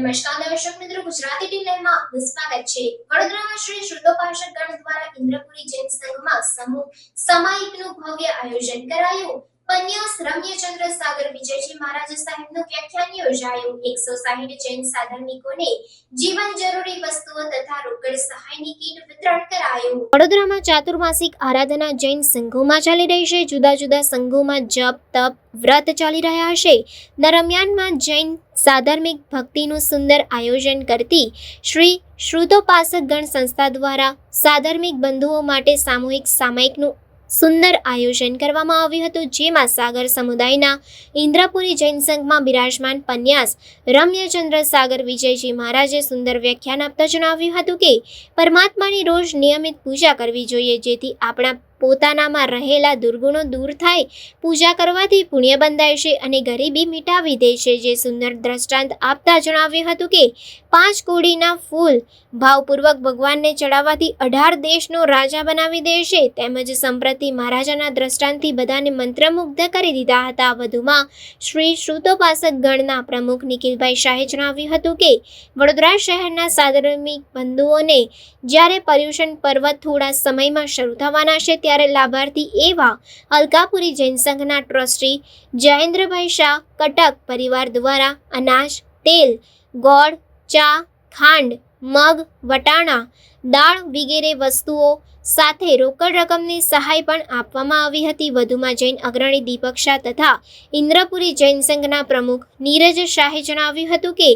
નમસ્કાર, દર્શક મિત્રો, ગુજરાતી ટીમ લાઈવમાં સ્વાગત છે. વડોદરામાં શ્રી શુદ્ધોપાસક ગણ દ્વારા ઇન્દ્રપુરી જૈન સંઘમાં સમૂહ સમાયિકનું ભવ્ય આયોજન કરાયું. પન્યાસ રમ્યચંદ્ર સાગર વિજયજી મહારાજ સાહેબનું વ્યાખ્યાન યોજાયું. એકસો સાહીઠ જૈન સાધનિકોને જીવન જરૂરી વસ્તુઓ તથા રોકડ સહાયની કીટ વિતરણ કરાયું. વડોદરામાં ચાતુર્માસિક આરાધના જૈન સંઘોમાં ચાલી રહી છે. જુદા જુદા સંઘોમાં જપ, તપ, વ્રત ચાલી રહ્યા છે. દરમિયાનમાં જૈન સાધાર્મિક ભક્તિનું સુંદર આયોજન કરતી શ્રી શ્રુતોપાસક ગણ સંસ્થા દ્વારા સાધર્મિક બંધુઓ માટે સામૂહિક સામાયિકનું સુંદર આયોજન કરવામાં આવ્યું હતું, જેમાં સાગર સમુદાયના ઇન્દ્રપુરી જૈન સંઘમાં બિરાજમાન પન્યાસ રમ્યચંદ્ર સાગર વિજયજી મહારાજે સુંદર વ્યાખ્યાન આપતા જણાવ્યું હતું કે, પરમાત્માની રોજ નિયમિત પૂજા કરવી જોઈએ, જેથી આપણા પોતાનામાં રહેલા દુર્ગુણો દૂર થાય, પૂજા કરવાથી પુણ્ય બંધાય છે અને ગરીબી મિટાવી દે છે. જે સુંદર દ્રષ્ટાંત આપતા જણાવ્યું હતું કે, પાંચ કોડીના ફૂલ ભાવપૂર્વક ભગવાનને ચડાવવાથી અઢાર દેશનો રાજા બનાવી દે છે. તેમજ સંપ્રતિ મહારાજાના દ્રષ્ટાંતથી બધાને મંત્રમુગ્ધ કરી દીધા હતા. વધુમાં, શ્રી શ્રુતોપાસક ગણના પ્રમુખ નિખિલભાઈ શાહે જણાવ્યું હતું કે, વડોદરા શહેરના સાધર્મિક બંધુઓને જ્યારે પર્યુષણ પર્વત થોડા સમયમાં શરૂ થવાના છે ત્યારે લાભાર્થી એવા અલકાપુરી જૈન સંઘના ટ્રસ્ટી જયેન્દ્રભાઈ શાહ, કટક પરિવાર દ્વારા અનાજ, તેલ, ગોળ, ચા, ખાંડ મગ, વટાણા, દાળ વગેરે વસ્તુઓ સાથે રોકડ રકમની સહાય પણ આપવામાં આવી હતી. વધુમાં જૈન અગ્રણી દીપક શાહ તથા ઇન્દ્રપુરી જૈન સંઘના પ્રમુખ નીરજ શાહે જણાવ્યું હતું કે,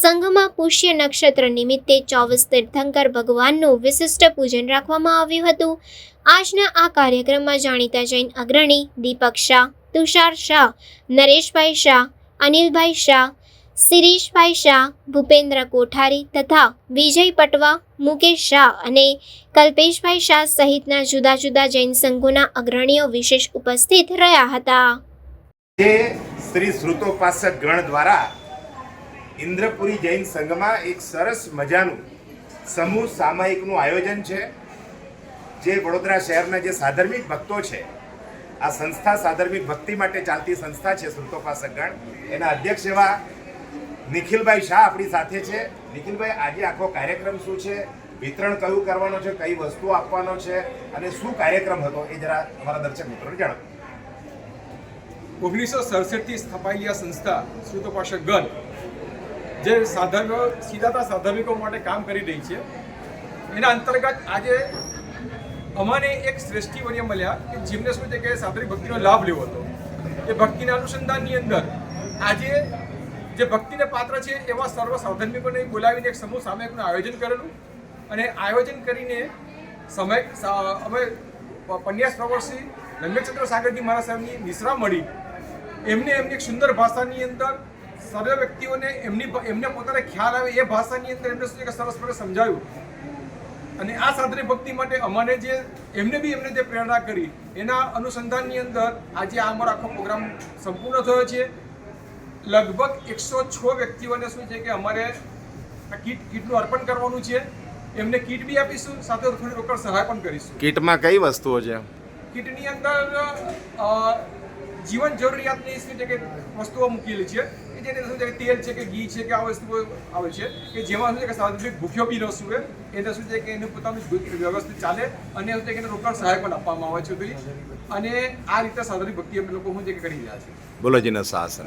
સંઘમાં પુષ્ય નક્ષત્ર નિમિત્તે ચોવીસ તીર્થંકર ભગવાનનું વિશિષ્ટ પૂજન રાખવામાં આવ્યું હતું. આજના આ કાર્યક્રમમાં જાણીતા જૈન અગ્રણી દીપક શાહ, તુષાર શાહ, નરેશભાઈ શાહ, અનિલભાઈ શાહ શિરીષભાઈ શાહ, ભૂપેન્દ્ર કોઠારી તથા વિજય પટવા, મુકેશ શાહ અને કલ્પેશભાઈ શાહ સહિતના જુદા જુદા જૈન સંઘોના અગ્રણીઓ વિશેષ ઉપસ્થિત રહ્યા હતા. જે શ્રી શ્રુતોપાસક ગણ દ્વારા ઇન્દ્રપુરી જૈન સંઘમાં એક સરસ મજાનું સમૂહ સામાયિકનું આયોજન છે, જે વડોદરા શહેરના જે સાધર્મિક ભક્તો છે, આ સંસ્થા સાધર્મિક ભક્તિ માટે ચાલતી સંસ્થા છે શ્રુતોપાસક ગણ એના અધ્યક્ષ એવા નિખિલભાઈ શાહ આપણી સાથે છે. નિખિલભાઈ, આજે આખો કાર્યક્રમ શું છે? વિતરણ કયું કરવાનો છે? કઈ વસ્તુઓ આપવાનો છે? અને શું કાર્યક્રમ હતો? એ જરા અમારા દર્શક મિત્રોને જણાવો. ઓગણીસો સડસઠથી સ્થપાયેલી આ સંસ્થા શ્રુતોપાસક ગણ જે સાધનો, સીધાતા સાધનિકો માટે કામ કરી રહી છે. એના અંતર્ગત આજે અમાને એક શ્રેષ્ઠી વર્ય મળ્યા કે જેમને શું છે કે સાધરી ભક્તિનો લાભ લેવો હતો. એ ભક્તિના અનુસંધાનની અંદર આજે જે ભક્તિને પાત્ર છે, એવા સર્વ સાધર્મિકોને બોલાવીને એક સમૂહ સામયિકનું આયોજન કરેલું. અને આયોજન કરીને સમય અમે પન્યાસ પ્રવર્ષી રમ્યચંદ્ર સાગરજી મહારાજ સાહેબની નિશ્રા મળી. એમને એમની એક સુંદર ભાષાની અંદર સર્વ વ્યક્તિઓને એમની એમને પોતાને ખ્યાલ આવે એ ભાષાની અંદર એમને શું સરસ સરસ સમજાવ્યું અને આ સાધને ભક્તિ માટે અમારે જે, એમને બી એમને જે પ્રેરણા કરી, એના અનુસંધાનની અંદર આજે આ અમારો આખો પ્રોગ્રામ સંપૂર્ણ થયો છે. લગભગ એકસો છ વ્યક્તિઓને શું છે કે અમારે આ કીટ કીટનું અર્પણ કરવાનું છે. એમને કીટ બી આપીશું સાથે થોડી રોકડ સહાય પણ કરીશું. કીટમાં કઈ વસ્તુઓ છે? કીટની અંદર જીવન જરૂરિયાતની શું છે કે વસ્તુઓ મૂકેલી છે. કે શું છે કે તેલ છે કે ઘી છે કે આ વસ્તુઓ આવે છે. કે જેમાં શું છે કે સાધું ભૂખ્યો બી ન સુવે એને શું છે કે એનું પોતાનું વ્યવસ્થિત ચાલે અને શું છે કે એને રોકડ સહાય પણ આપવામાં આવે છે બધી અને આ રીતે સાધુની ભક્તિ અમે લોકો શું છે કે કરી રહ્યા છે બોલો જીના શાસન.